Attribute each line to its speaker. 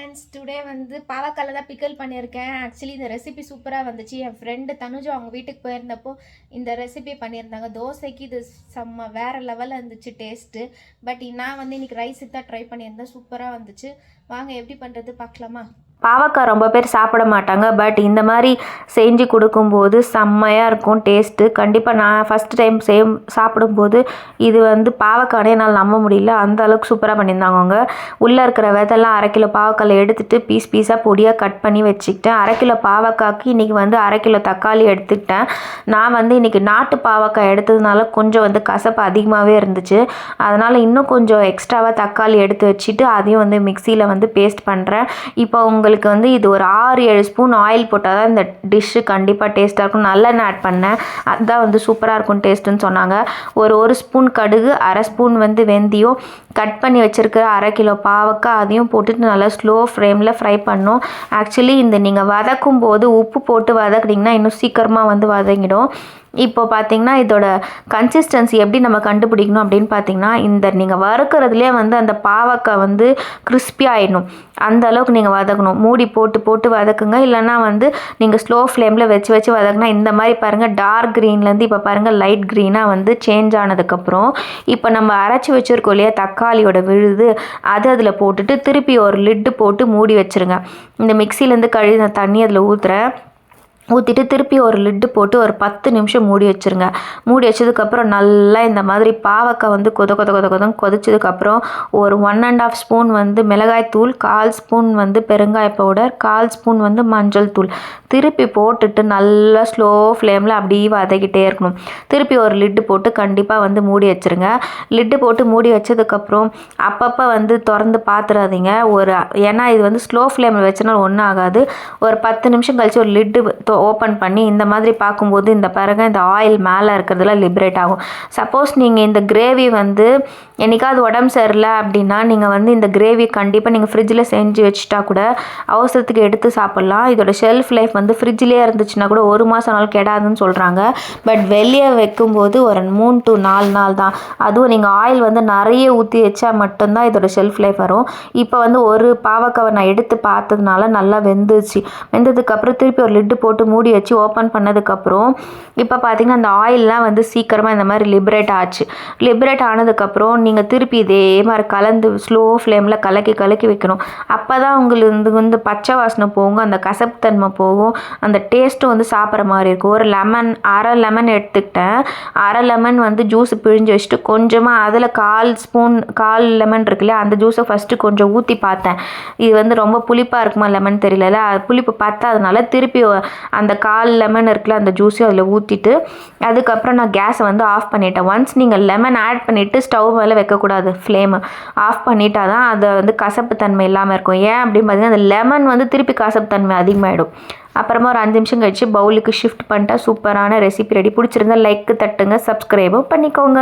Speaker 1: Friends today வந்து பாவக்கால தான் பிக்கல் பண்ணியிருக்கேன். ஆக்சுவலி இந்த ரெசிபி சூப்பராக வந்துச்சு. என் ஃப்ரெண்டு தனுஜா அவங்க வீட்டுக்கு போயிருந்தப்போ இந்த ரெசிபி பண்ணியிருந்தாங்க. தோசைக்கு இது செம்ம வேறு லெவலில் இருந்துச்சு டேஸ்ட்டு பட் நான் வந்து இன்றைக்கி ரைஸுக்கு தான் ட்ரை பண்ணியிருந்தேன். சூப்பராக வந்துச்சு. வாங்க எப்படி பண்ணுறது பார்க்கலாமா?
Speaker 2: பாவக்காய் ரொம்ப பேர் சாப்பிட மாட்டாங்க. பட் இந்த மாதிரி செஞ்சு கொடுக்கும்போது செம்மையாக இருக்கும் டேஸ்ட்டு கண்டிப்பாக நான் ஃபஸ்ட் டைம் சேம் சாப்பிடும்போது இது வந்து பாவக்கானே என்னால் நம்ப முடியல. அந்த அளவுக்கு சூப்பராக பண்ணியிருந்தாங்க அவங்க. உள்ளே இருக்கிற விதெல்லாம் அரை கிலோ பாவக்காயில் எடுத்துட்டு பீஸ் பீஸாக பொடியாக கட் பண்ணி வச்சுக்கிட்டேன். அரை கிலோ பாவக்காய்க்கு இன்றைக்கி வந்து அரை கிலோ தக்காளி எடுத்துக்கிட்டேன். நான் வந்து இன்றைக்கி நாட்டு பாவக்காய் எடுத்ததுனால கொஞ்சம் வந்து கசப்பு அதிகமாகவே இருந்துச்சு. அதனால் இன்னும் கொஞ்சம் எக்ஸ்ட்ராவாக தக்காளி எடுத்து வச்சுட்டு அதையும் வந்து மிக்சியில் வந்து பேஸ்ட் பண்ணுறேன் இப்போ உங்கள் உங்களுக்கு வந்து இது ஒரு ஆறு ஏழு ஸ்பூன் ஆயில் போட்டால் தான் இந்த டிஷ்ஷு கண்டிப்பாக டேஸ்ட்டாக இருக்கும். நல்லெண்ணெய் ஆட் பண்ணேன். அதுதான் வந்து சூப்பராக இருக்கும் டேஸ்ட்டுன்னு சொன்னாங்க. ஒரு ஒரு ஸ்பூன் கடுகு அரை ஸ்பூன் வந்து வெந்தயம். கட் பண்ணி வச்சுருக்கிற அரை கிலோ பாவக்காய் அதையும் போட்டுட்டு நல்லா ஸ்லோ ஃப்ளேமில் ஃப்ரை பண்ணும். ஆக்சுவலி இந்த நீங்கள் வதக்கும் போது உப்பு போட்டு வதக்குனிங்கன்னா இன்னும் சீக்கிரமாக வந்து வதங்கிடும். இப்போ பார்த்தீங்கன்னா இதோட கன்சிஸ்டன்சி எப்படி நம்ம கண்டுபிடிக்கணும் அப்படின்னு பார்த்தீங்கன்னா இந்த நீங்கள் வறுக்கிறதுலே வந்து அந்த பாவக்காய் வந்து crispy அந்த அளவுக்கு நீங்கள் வதக்கணும். மூடி போட்டு போட்டு வதக்குங்க. இல்லைன்னா வந்து நீங்கள் ஸ்லோ ஃப்ளேமில் வச்சு வச்சு வதக்குனா இந்த மாதிரி பாருங்கள் டார்க் க்ரீன்லேருந்து இப்போ பாருங்கள் லைட் க்ரீனாக வந்து சேஞ்ச் ஆனதுக்கப்புறம் இப்போ நம்ம அரைச்சி வச்சுருக்கோம் இல்லையா தக்காளியோட விழுது அது அதில் போட்டுட்டு திருப்பி ஒரு லிட்டு போட்டு மூடி வச்சுருங்க. இந்த மிக்சிலேருந்து கழுவின தண்ணி அதில் ஊற்றுறேன் ஊற்றிட்டு திருப்பி ஒரு லிட்டு போட்டு ஒரு பத்து நிமிஷம் மூடி வச்சுருங்க. மூடி வச்சதுக்கப்புறம் நல்லா இந்த மாதிரி பாவக்காய் வந்து கொத கொத கொத கொதம் கொதிச்சதுக்கப்புறம் ஒரு ஒன் அண்ட் ஆஃப் ஸ்பூன் வந்து மிளகாய் தூள் கால் ஸ்பூன் வந்து பெருங்காய பவுடர் கால் ஸ்பூன் வந்து மஞ்சள் தூள். திருப்பி போட்டுட்டு நல்லா ஸ்லோ ஃப்ளேமில் அப்படியே வதக்கிட்டே இருக்கணும். திருப்பி ஒரு லிட்டு போட்டு கண்டிப்பாக வந்து மூடி வச்சுருங்க. லிட்டு போட்டு மூடி வச்சதுக்கப்புறம் அப்பப்போ வந்து திறந்து பார்த்துடாதீங்க ஒரு ஏன்னா இது வந்து ஸ்லோ ஃப்ளேமில் வச்சனால ஒன்றும் ஆகாது. ஒரு பத்து நிமிஷம் கழிச்சு ஒரு லிட்டு ஓப்பன் பண்ணி இந்த மாதிரி பார்க்கும்போது இந்த பாருங்க இந்த ஆயில் மேலே இருக்கிறதுலாம் லிபரேட் ஆகும். சப்போஸ் நீங்கள் இந்த கிரேவி வந்து என்னைக்காவது உடம்பு சரியில்லை அப்படின்னா நீங்கள் வந்து இந்த கிரேவி கண்டிப்பாக நீங்கள் ஃப்ரிட்ஜில் செஞ்சு வச்சுட்டா கூட அவசரத்துக்கு எடுத்து சாப்பிட்லாம். இதோட ஷெல்ஃப் லைஃப் வந்து ஃப்ரிட்ஜ்லேயே இருந்துச்சுன்னா கூட ஒரு மாதம் நாள் கெடாதுன்னு சொல்கிறாங்க பட் வெளியே வைக்கும்போது ஒரு மூணு டு நாலு நாள் தான். அதுவும் நீங்கள் ஆயில் வந்து நிறைய ஊற்றி வச்சா மட்டும்தான் இதோட ஷெல்ஃப் லைஃப் வரும். இப்போ வந்து ஒரு பாவக்காவை நான் எடுத்து பார்த்ததுனால நல்லா வெந்துச்சு வெந்ததுக்கப்புறம் திருப்பி ஒரு லிட்டு போட்டு மூடி வச்சு ஓப்பன் பண்ணதுக்கப்புறம் இப்போ பார்த்தீங்கன்னா அந்த ஆயிலெலாம் வந்து சீக்கிரமாக இந்த மாதிரி லிபரேட் ஆச்சு. லிபரேட் ஆனதுக்கப்புறம் நீங்கள் திருப்பி இதே மாதிரி கலந்து ஸ்லோ ஃப்ளேமில் கலக்கி கலக்கி வைக்கணும். அப்போ தான் உங்களுக்கு வந்து பச்சை வாசனை போகும் அந்த கசப்புத்தன்மை போகும் அந்த டேஸ்ட்டும் வந்து சாப்பிட்ற மாதிரி இருக்கும். ஒரு லெமன் அரை லெமன் எடுத்துக்கிட்டேன். அரை லெமன் வந்து ஜூஸ் பிழிஞ்சு வச்சுட்டு கொஞ்சமாக அதில் கால் ஸ்பூன் கால் லெமன் இருக்குல்ல அந்த ஜூஸை ஃபஸ்ட்டு கொஞ்சம் ஊற்றி பார்த்தேன். இது வந்து ரொம்ப புளிப்பாக இருக்குமா லெமன் தெரியல அது புளிப்பு பத்தாதனால திருப்பி அந்த கால் லெமன் இருக்குல்ல அந்த ஜூஸையும் அதில் ஊற்றிட்டு அதுக்கப்புறம் நான் கேஸை வந்து ஆஃப் பண்ணிட்டேன். ஒன்ஸ் நீங்கள் லெமன் ஆட் பண்ணிவிட்டு ஸ்டவ் மேலே வைக்கக்கூடாது ஃப்ளேமு ஆஃப் பண்ணிட்டா தான் அதை வந்து கசப்பு தன்மை இல்லாமல் இருக்கும். ஏன் அப்படின்னு பார்த்தீங்கன்னா அந்த லெமன் வந்து திருப்பி கசப்பு தன்மை அதிகமாகிடும் அப்புறமா ஒரு அஞ்சு நிமிஷம் கழிச்சு பவுலுக்கு ஷிஃப்ட் பண்ணிட்டா சூப்பரான ரெசிபி ரெடி பிடிச்சிருந்தா லைக் தட்டுங்க சப்ஸ்கிரைபும் பண்ணிக்கோங்க.